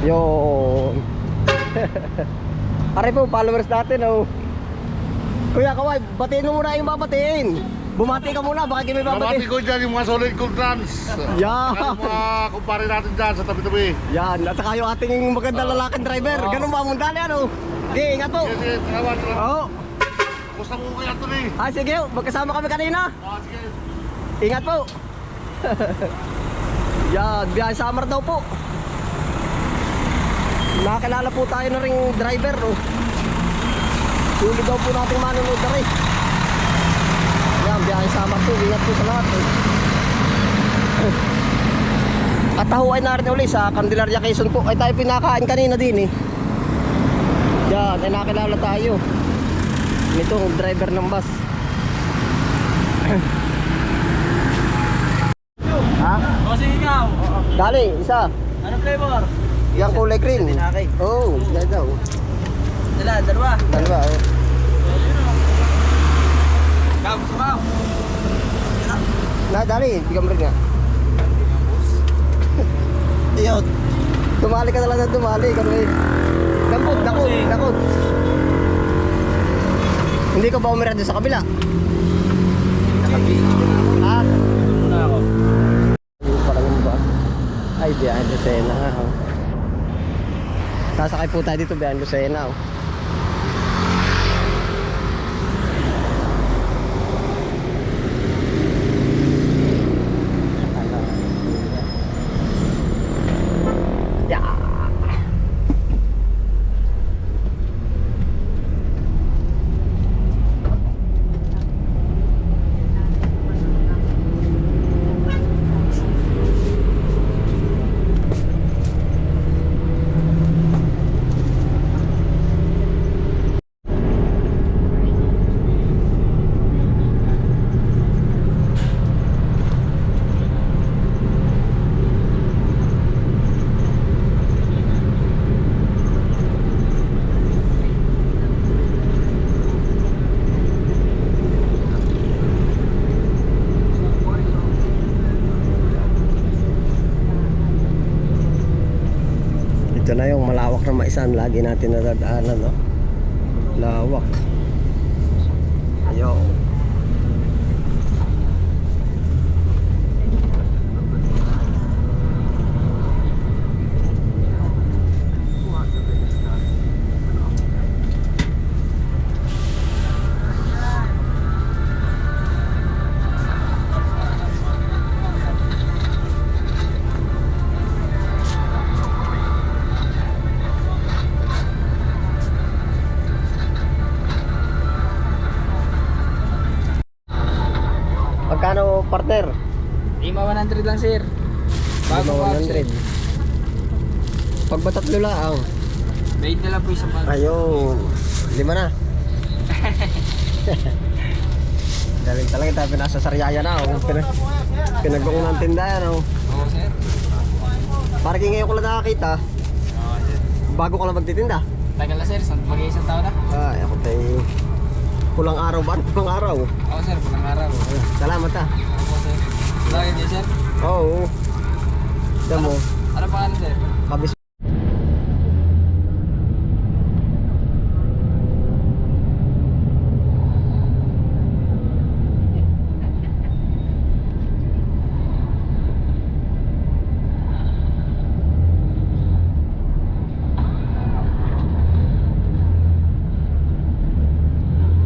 Yun. Pare po, followers natin, oh. Kuya Kaway, batiin mo muna yung babatiin. Bumati ka muna, baka may Babati babatiin. ko dyan yung mga solid gold trans. Yeah. Yung mga kumpare natin dyan sa tabi-tabi. Yan, at saka yung ating magandang lalaking driver. Oo. Ganun ba mong dali, ano? Sige, ingat po. Sige, sige. Oo. Gusto mo kaya ito ni? Ah, sige, magkasama kami kanina. Ah, sige. Ingat po. Yan, biyahe summer daw po. Nakakilala po tayo na ring driver, oh. Sulit daw po nating manonood na rin. Yan, biyahe summer po. Ingat po sa lahat, eh. Katahuan na rin uli sa Candelaria Quezon po. Ay tayo pinakain kanina din, eh. Yan, ay nakakilala tayo. Nitong driver ng bus. ha? Kasi ikaw, Dali, isa. ano flavor? Yang kulay green. Oo, oh, yan daw. Dala, dalawa. Dalawa, oh. Ikaw, sumaw. Na, dali, bigyan mo rin nga. Iyot. Tumali ka na lang ng tumali, eh. Dampot, dakot, dakot. Hindi ka ba umirado sa kabila? Nakabili. Ha? Muna ako. Yung parang yung ba? Ay, biyahe Lucena nga, oh. Sasakay po tayo dito, biyahe Lucena, oh. Yeah. Ito na yung maisan lagi natin nadadaanan, no? Lawak. Ayaw. 100 lang, sir. Bago box, sir. 100. Pag ba tatlo lang? Bayad na lang po isang bag. Ayun. Lima na. Galing talaga tayo pinasa Sariaya na. Oh. Pina, pinagbuong ng tindahan. Oh. Oo, sir. Parang ngayon ko lang nakakita. Oo, sir. Bago ko lang magtitinda. Tagal na, sir. San- Mag-iisang taon na. Ay, ako tayo. Pulang araw ba? Pulang araw. Oo, sir. Pulang araw. Salamat ah. Lagi niya, sir. Oo. Diyan mo. Ano pangalan, sir? Kabis.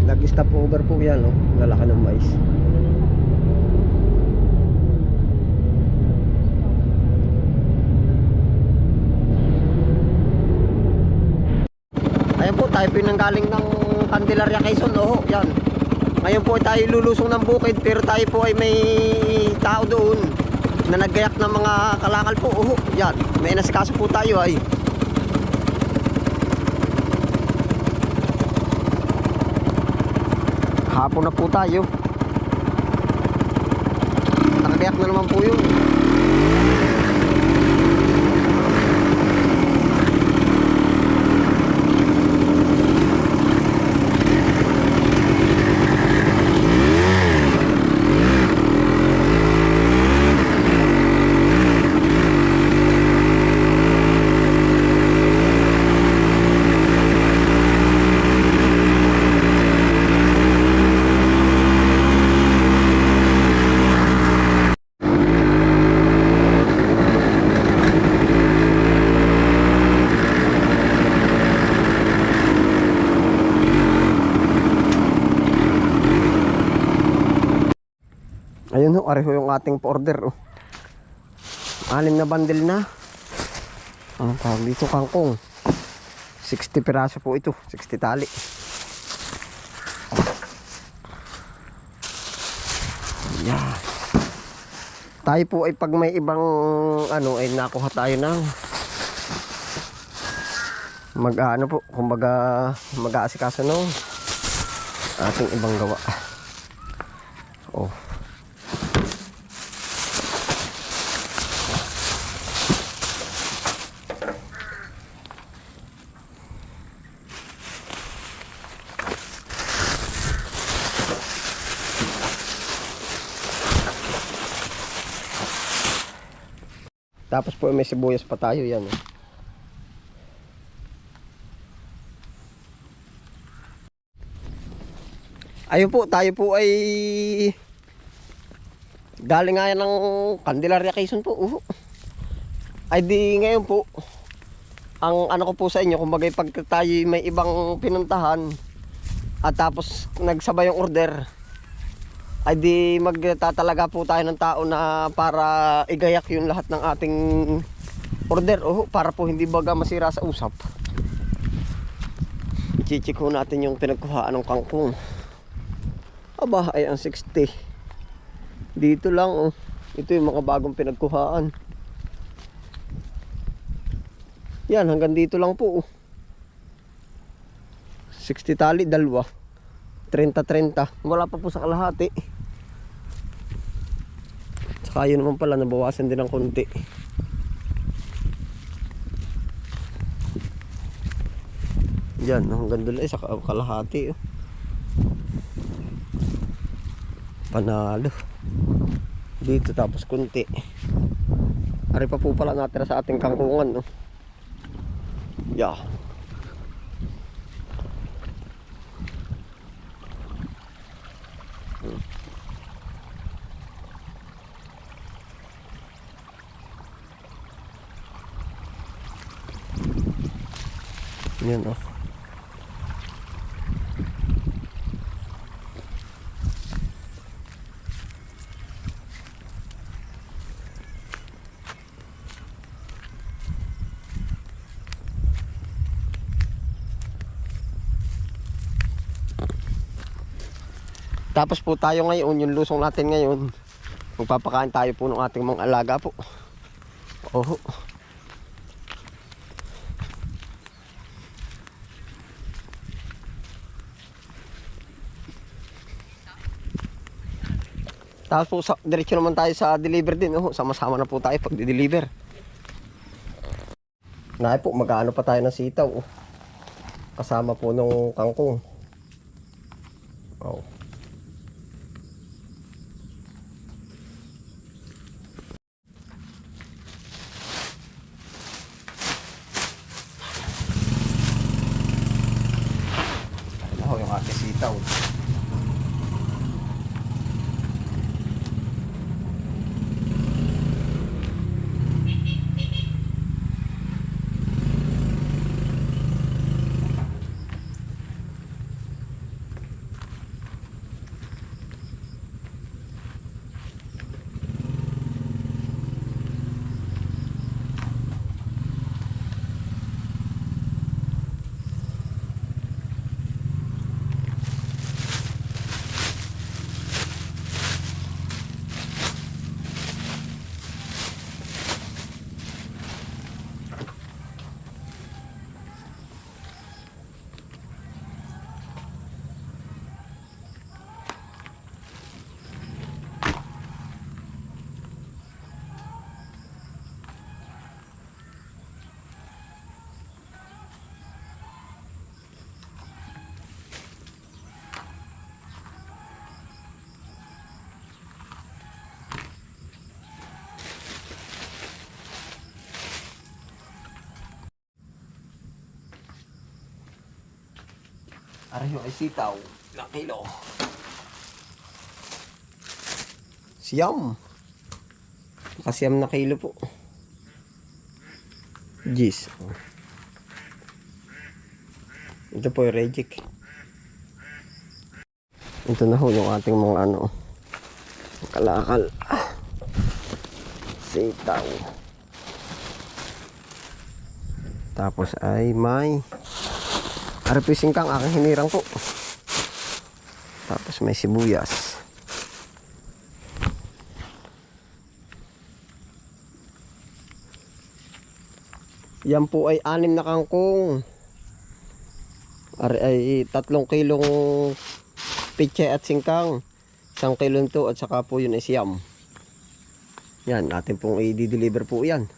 Nag-stop over po yan, no? Lalaki ng mais. Ayan po, tayo po yung nanggaling ng Candelaria Quezon, oh, yan. Ngayon po tayo lulusong ng bukid pero tayo po ay may tao doon na naggayak ng mga kalakal po, oh, yan. May nasikaso po tayo ay. Hapon na po tayo. Nakagayak na naman po yun. Yan ho, areho yung ating order. Oh. Anim na bandil na. Anong tawag dito, kangkong? 60 piraso po ito, 60 tali. Yan. Tayo po ay pag may ibang ano ay nakuha tayo ng mag ano po, kumbaga mag-aasikaso ng ating ibang gawa. Tapos po may sibuyas pa tayo yan. eh. Ayun po, tayo po ay galing nga yan ng Candelaria Quezon po. Uh. Ay di ngayon po, ang ano ko po sa inyo, kumbaga pag tayo may ibang pinuntahan at tapos nagsabay yung order, ay di magtatalaga po tayo ng tao na para igayak yung lahat ng ating order oh, para po hindi baga masira sa usap. Chichik ho natin yung pinagkuhaan ng kangkong. Aba, ay ang 60. Dito lang oh. Ito yung mga bagong pinagkuhaan. Yan, hanggang dito lang po oh. 60 tali, dalawa. 30-30. Wala pa po sa kalahati. Saka yun naman pala, nabawasan din ng konti. Yan, hanggang doon ay sa ka- kalahati. Oh. Panalo. Dito tapos konti. Ari pa po pala natira sa ating kangkungan. No? Yeah. Yan oh. Tapos po tayo ngayon, yung lusong natin ngayon, magpapakain tayo po ng ating mga alaga po. Oh. Tapos po, diretso naman tayo sa deliver din. Oh. Sama-sama na po tayo pag deliver Naay po, mag-ano pa tayo ng sitaw. Oh. Kasama po nung kangkong. Oh. Ako yung ating sitaw. Arayo ay sitaw. Ilang kilo? Siyam. Nakasiyam na kilo po. Jeez. Ito po yung reject. Ito na ho yung ating mga ano. kalakal. Sitaw. Tapos ay may arpising kang aking hinirang po. Tapos may sibuyas. Yan po ay anim na kangkong. Ari ay tatlong kilong pitche at singkang. Isang kilong to at saka po yun ay siyam. Yan, natin pong i-deliver po yan.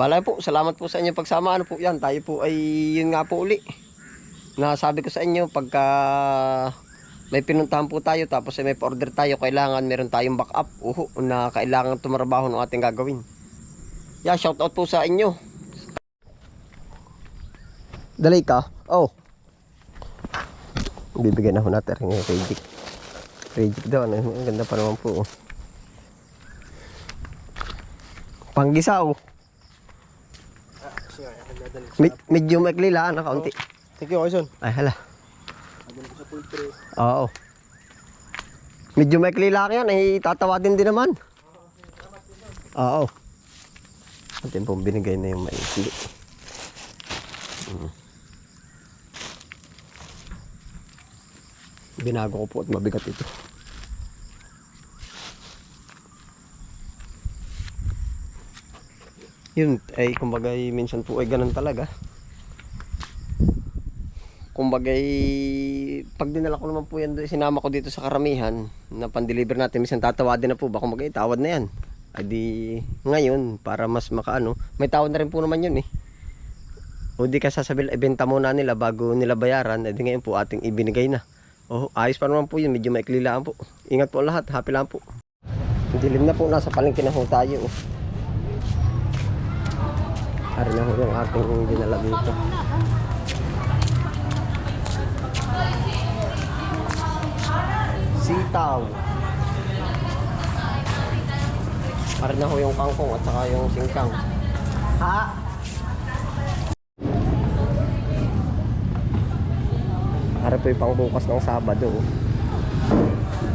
Balay po, salamat po sa inyo pagsama. Ano po yan, tayo po ay yun nga po uli. Nasabi ko sa inyo, pagka may pinuntahan po tayo tapos ay may pa-order tayo, kailangan meron tayong backup. Uho, na kailangan tumarabaho ng ating gagawin. Yeah, shout out po sa inyo. Dalay ka? Oh. Bibigyan na ho natin rin yung. Rejik daw, ano, ang ganda pa naman po. oh. Med medyo maikli lang, na kaunti. Thank you, Kaison. Ay, hala. Oo. Medyo maikli lang yan, ay tatawadin din naman. Oo. Atin pong binigay na yung maikli. Mm. Binago ko po at mabigat ito. Yun, ay kumbaga ay minsan po ay ganun talaga. Kumbaga ay pag dinala ko naman po yan, sinama ko dito sa karamihan na pan-deliver natin, minsan tatawadin na po, baka kumbaga ay tawad na yan. Ay di ngayon, para mas makaano, may tawad na rin po naman yun eh. O di ka sasabihin, ibenta muna nila bago nila bayaran, ay di ngayon po ating ibinigay na. Oh, ayos pa naman po yun, medyo maikli lang po. Ingat po lahat, happy lang po. Dilim na po, nasa palengke na ho tayo. Oh. Ari na ho yung ating dinala dito. Sitaw. Ari na ho yung kangkong at saka yung singkang. Ha? Ari po yung pangbukas ng Sabado.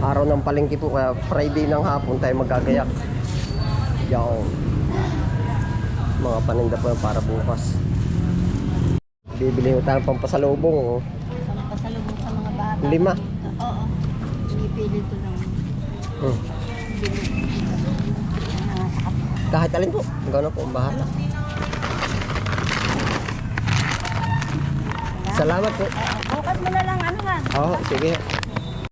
Araw ng palengke po kaya Friday ng hapon tayo magagayak. Yan mga paninda po para bukas. Bibili ko tayo ng pampasalubong. Oh. Pasalubong sa mga bata. Lima. Oo. Pinipili ito ng Hmm. bili. Ah, sa kapwa. Kahit alin po. Gano'n po, bahala. Salamat po. Bukas mo na lang ano nga. Oo, sige.